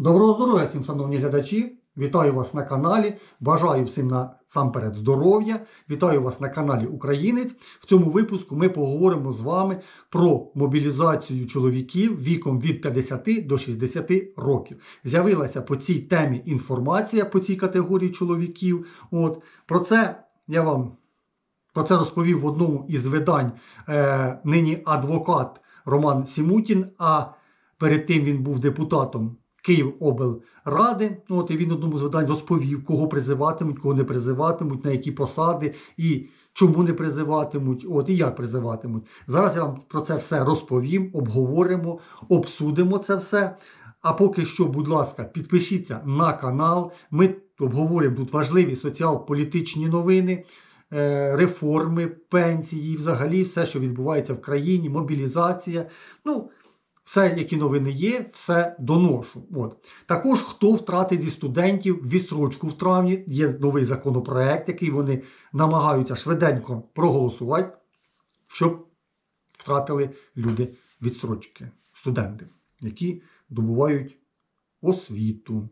Доброго здоров'я всім, шановні глядачі! Вітаю вас на каналі. Бажаю всім насамперед здоров'я. Вітаю вас на каналі Українець. В цьому випуску ми поговоримо з вами про мобілізацію чоловіків віком від 50 до 60 років. З'явилася по цій темі інформація по цій категорії чоловіків. От про це я вам про це розповів в одному із видань е, нині адвокат Роман Сімутін. А перед тим він був депутатом Київоблради. Ну, От і він одному з видань розповів, кого призиватимуть, кого не призиватимуть, на які посади і чому не призиватимуть, от і як призиватимуть. Зараз я вам про це все розповім, обговоримо, обсудимо це все. А поки що, будь ласка, підпишіться на канал. Ми обговоримо тут важливі соціал-політичні новини, е, реформи, пенсії, взагалі все, що відбувається в країні, мобілізація. Ну, все, які новини є, все доношу. От. Також хто втратить зі студентів відстрочку в травні, є новий законопроект, який вони намагаються швиденько проголосувати, щоб втратили люди відстрочки, студенти, які добувають освіту.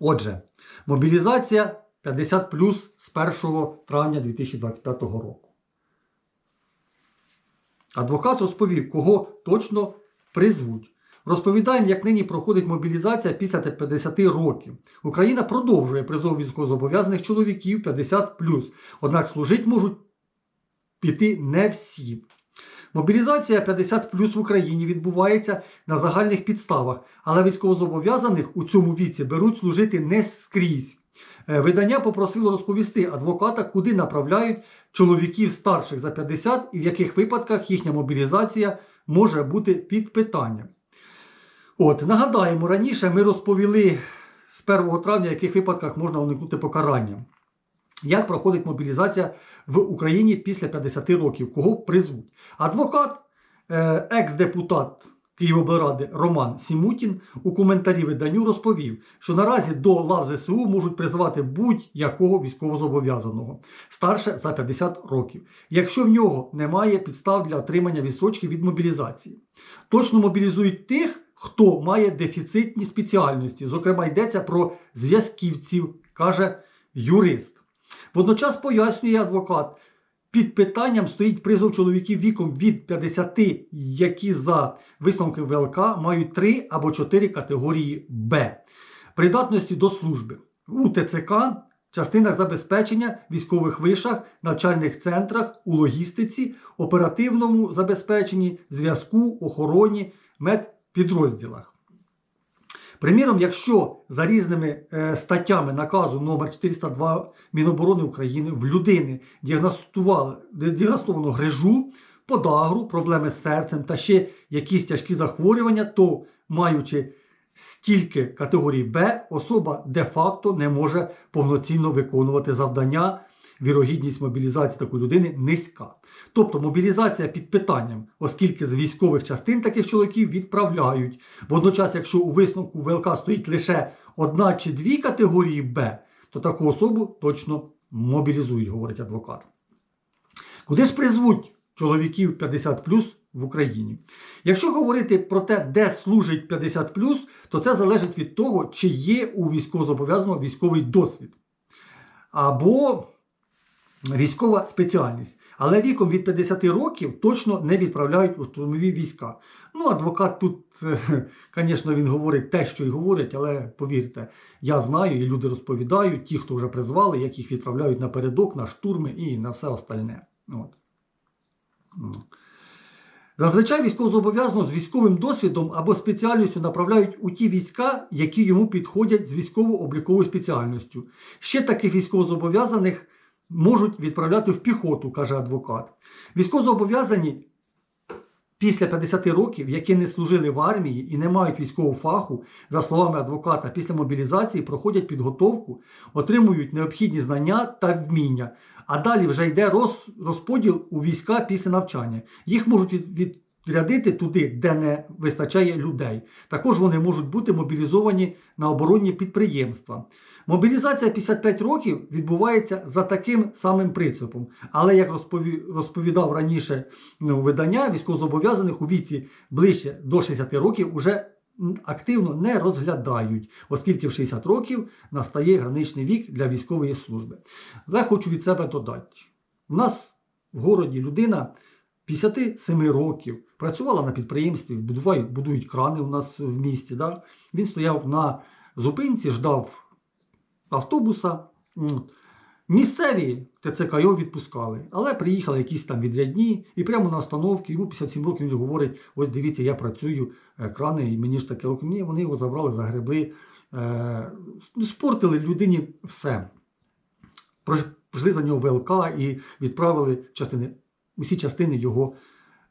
Отже, мобілізація 50 плюс з 1 травня 2025 року. Адвокат розповів, кого точно призвуть. Розповідаємо, як нині проходить мобілізація після 50 років. Україна продовжує призов військовозобов'язаних чоловіків 50 однак служити можуть піти не всі. Мобілізація 50 в Україні відбувається на загальних підставах, але військовозобов'язаних у цьому віці беруть служити не скрізь. Е, Видання попросило розповісти адвоката, куди направляють чоловіків старших за 50 і в яких випадках їхня мобілізація може бути під питанням. От, нагадаємо, раніше ми розповіли з 1 травня, в яких випадках можна уникнути покарання. Як проходить мобілізація в Україні після 50 років? Кого призвуть? Адвокат, е, екс-депутат Києвоблради Роман Сімутін у коментарі виданню розповів, що наразі до лав ЗСУ можуть призвати будь-якого військовозобов'язаного старше за 50 років, якщо в нього немає підстав для отримання відстрочки від мобілізації. Точно мобілізують тих, хто має дефіцитні спеціальності. Зокрема, йдеться про зв'язківців, каже юрист. Водночас пояснює адвокат. Під питанням стоїть призов чоловіків віком від 50, які за висновки ВЛК мають 3 або 4 категорії Б. Придатності до служби у ТЦК, частинах забезпечення, військових вишах, навчальних центрах, у логістиці, оперативному забезпеченні, зв'язку, охороні, медпідрозділах. Приміром, якщо за різними е, статтями наказу номер 402 Міноборони України в людини діагностовано грижу, подагру, проблеми з серцем та ще якісь тяжкі захворювання, то маючи стільки категорій Б, особа де-факто не може повноцінно виконувати завдання. Вірогідність мобілізації такої людини низька. Тобто мобілізація під питанням, оскільки з військових частин таких чоловіків відправляють. Водночас, якщо у висновку ВЛК стоїть лише одна чи дві категорії Б, то таку особу точно мобілізують, говорить адвокат. Куди ж призвуть чоловіків 50 в Україні? Якщо говорити про те, де служить 50 то це залежить від того, чи є у військовозобов'язаного військовий досвід. Або військова спеціальність. Але віком від 50 років точно не відправляють у штурмові війська. Ну, адвокат тут, звісно, він говорить те, що й говорить, але повірте, я знаю, і люди розповідають, ті, хто вже призвали, як їх відправляють напередок, на штурми і на все остальне. От. Зазвичай військовозобов'язаного з військовим досвідом або спеціальністю направляють у ті війська, які йому підходять з військово-обліковою спеціальністю. Ще таких військовозобов'язаних можуть відправляти в піхоту, каже адвокат. Військовозобов'язані після 50 років, які не служили в армії і не мають військового фаху, за словами адвоката, після мобілізації проходять підготовку, отримують необхідні знання та вміння. А далі вже йде роз, розподіл у війська після навчання. Їх можуть від, відрядити туди, де не вистачає людей. Також вони можуть бути мобілізовані на оборонні підприємства. Мобілізація 55 років відбувається за таким самим принципом. Але, як розповідав раніше ну, видання, військовозобов'язаних у віці ближче до 60 років вже активно не розглядають, оскільки в 60 років настає граничний вік для військової служби. Але хочу від себе додати: у нас в городі людина 57 років працювала на підприємстві, будувають, будують крани у нас в місті. Да? Він стояв на зупинці, ждав автобуса. Місцеві ТЦК його відпускали, але приїхали якісь там відрядні, і прямо на остановці, йому 57 років він говорить: ось дивіться, я працюю, е, крани, і мені ж таке. Ні, вони його забрали, загребли, е, ну, спортили людині все. Прийшли за нього ВЛК і відправили частини. Усі частини його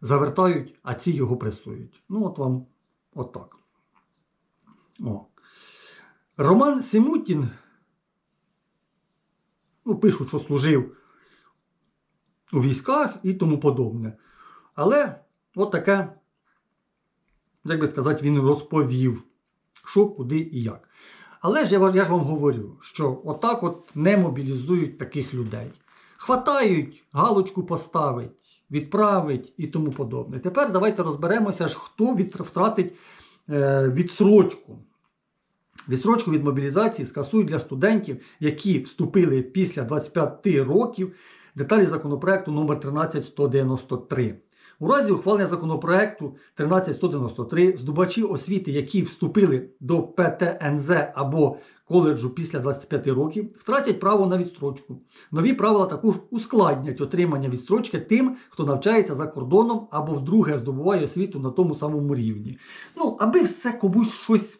завертають, а ці його пресують. Ну, от вам отак. О. Роман Симутін ну, пишуть, що служив у військах і тому подобне. Але от таке, як би сказати, він розповів, що, куди і як. Але ж я, я ж вам говорю, що отак от не мобілізують таких людей. Хватають, галочку поставить, відправить і тому подобне. Тепер давайте розберемося, ж, хто втратить е, відсрочку. Відсрочку від мобілізації скасують для студентів, які вступили після 25 років. Деталі законопроекту номер 13193. У разі ухвалення законопроекту 13193 здобувачі освіти, які вступили до ПТНЗ або коледжу після 25 років, втратять право на відстрочку. Нові правила також ускладнять отримання відстрочки тим, хто навчається за кордоном або вдруге здобуває освіту на тому самому рівні. Ну, аби все комусь щось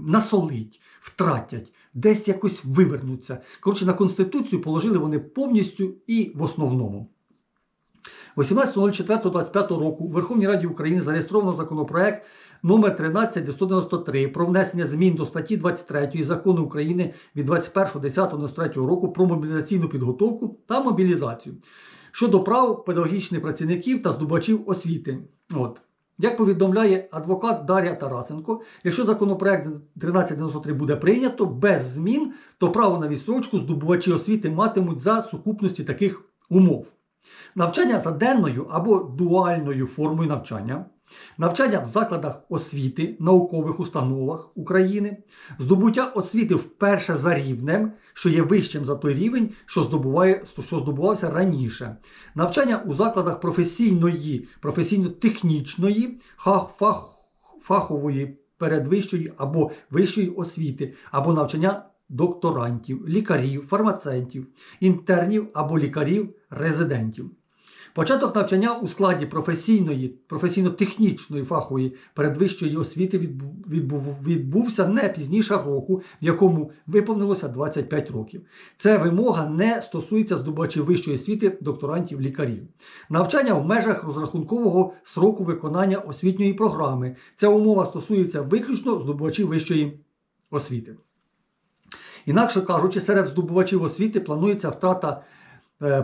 насолить, втратять, десь якось вивернуться. Коротше, на Конституцію положили вони повністю і в основному. 18.04.25 року у Верховній Раді України зареєстровано законопроект номер 13193 про внесення змін до статті 23 Закону України від 21.10.93 року про мобілізаційну підготовку та мобілізацію щодо прав педагогічних працівників та здобувачів освіти. От. Як повідомляє адвокат Дар'я Тарасенко, якщо законопроект 1393 буде прийнято без змін, то право на відстрочку здобувачі освіти матимуть за сукупності таких умов. Навчання за денною або дуальною формою навчання, навчання в закладах освіти, наукових установах України, здобуття освіти вперше за рівнем, що є вищим за той рівень, що, здобуває, що здобувався раніше, навчання у закладах професійної, професійно-технічної, фахової передвищої або вищої освіти, або навчання докторантів, лікарів, фармацевтів, інтернів або лікарів-резидентів. Початок навчання у складі професійної, професійно-технічної фахової передвищої освіти відбув- відбувся не пізніше року, в якому виповнилося 25 років. Це вимога не стосується здобувачів вищої освіти, докторантів, лікарів. Навчання в межах розрахункового сроку виконання освітньої програми. Ця умова стосується виключно здобувачів вищої освіти. Інакше кажучи, серед здобувачів освіти планується втрата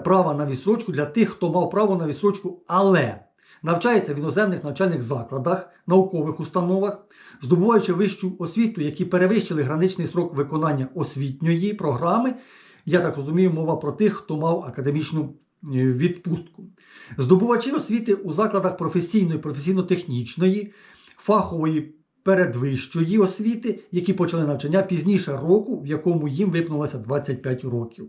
права на відстрочку для тих, хто мав право на відстрочку, але навчається в іноземних навчальних закладах, наукових установах, здобуваючи вищу освіту, які перевищили граничний срок виконання освітньої програми. Я так розумію, мова про тих, хто мав академічну е, відпустку. Здобувачі освіти у закладах професійної, професійно-технічної, фахової передвищої освіти, які почали навчання пізніше року, в якому їм виповнилося 25 років.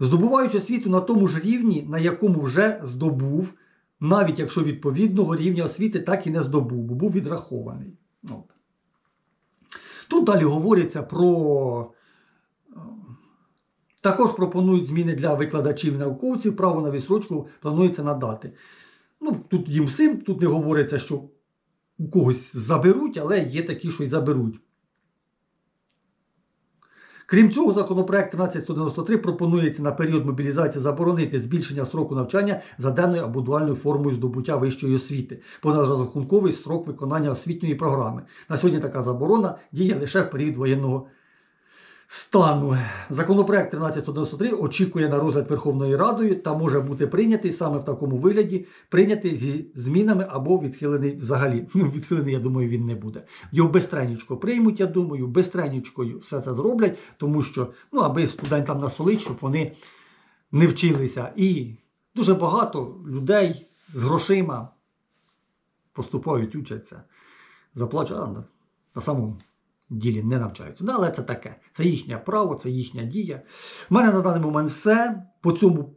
Здобувають освіту на тому ж рівні, на якому вже здобув, навіть якщо відповідного рівня освіти так і не здобув, бо був відрахований. От. Тут далі говориться про. е, Також пропонують зміни для викладачів і науковців, право на відсрочку планується надати. Ну, тут їм всім, тут не говориться, що у когось заберуть, але є такі, що й заберуть. Крім цього, законопроект 13193 пропонується на період мобілізації заборонити збільшення строку навчання за денною або дуальною формою здобуття вищої освіти, понад розрахунковий строк виконання освітньої програми. На сьогодні така заборона діє лише в період воєнного стану. Законопроект 13193 очікує на розгляд Верховною Радою та може бути прийнятий саме в такому вигляді, прийнятий зі змінами або відхилений взагалі. Ну, відхилений, я думаю, він не буде. Його безтренічко приймуть, я думаю, безтренічкою все це зроблять, тому що, ну, аби студентам насолить, щоб вони не вчилися. І дуже багато людей з грошима поступають, учаться, заплачують. На самому ділі не навчаються. Да, але це таке. Це їхнє право, це їхня дія. У мене на даний момент все. По цьому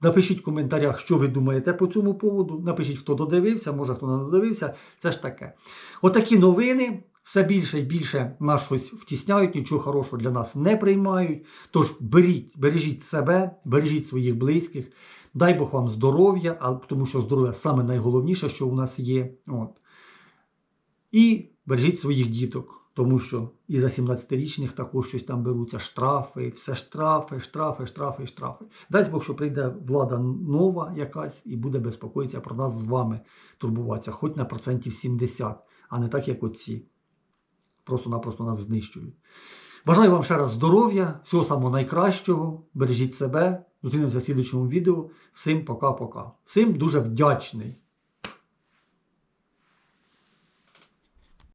напишіть в коментарях, що ви думаєте по цьому поводу. Напишіть, хто додивився, може хто не додивився. Це ж таке. Отакі новини. Все більше і більше нас щось втісняють, нічого хорошого для нас не приймають. Тож беріть, бережіть себе, бережіть своїх близьких. Дай Бог вам здоров'я, а тому що здоров'я саме найголовніше, що у нас є. От. І бережіть своїх діток, тому що і за 17-річних також щось там беруться штрафи, все штрафи, штрафи, штрафи, штрафи. Дай Бог, що прийде влада нова якась і буде безпокоїтися про нас з вами турбуватися, хоч на процентів 70, а не так, як оці. Просто-напросто нас знищують. Бажаю вам ще раз здоров'я, всього самого найкращого. Бережіть себе. Зустрінемося в слідчому відео. Всім пока-пока. Всім дуже вдячний.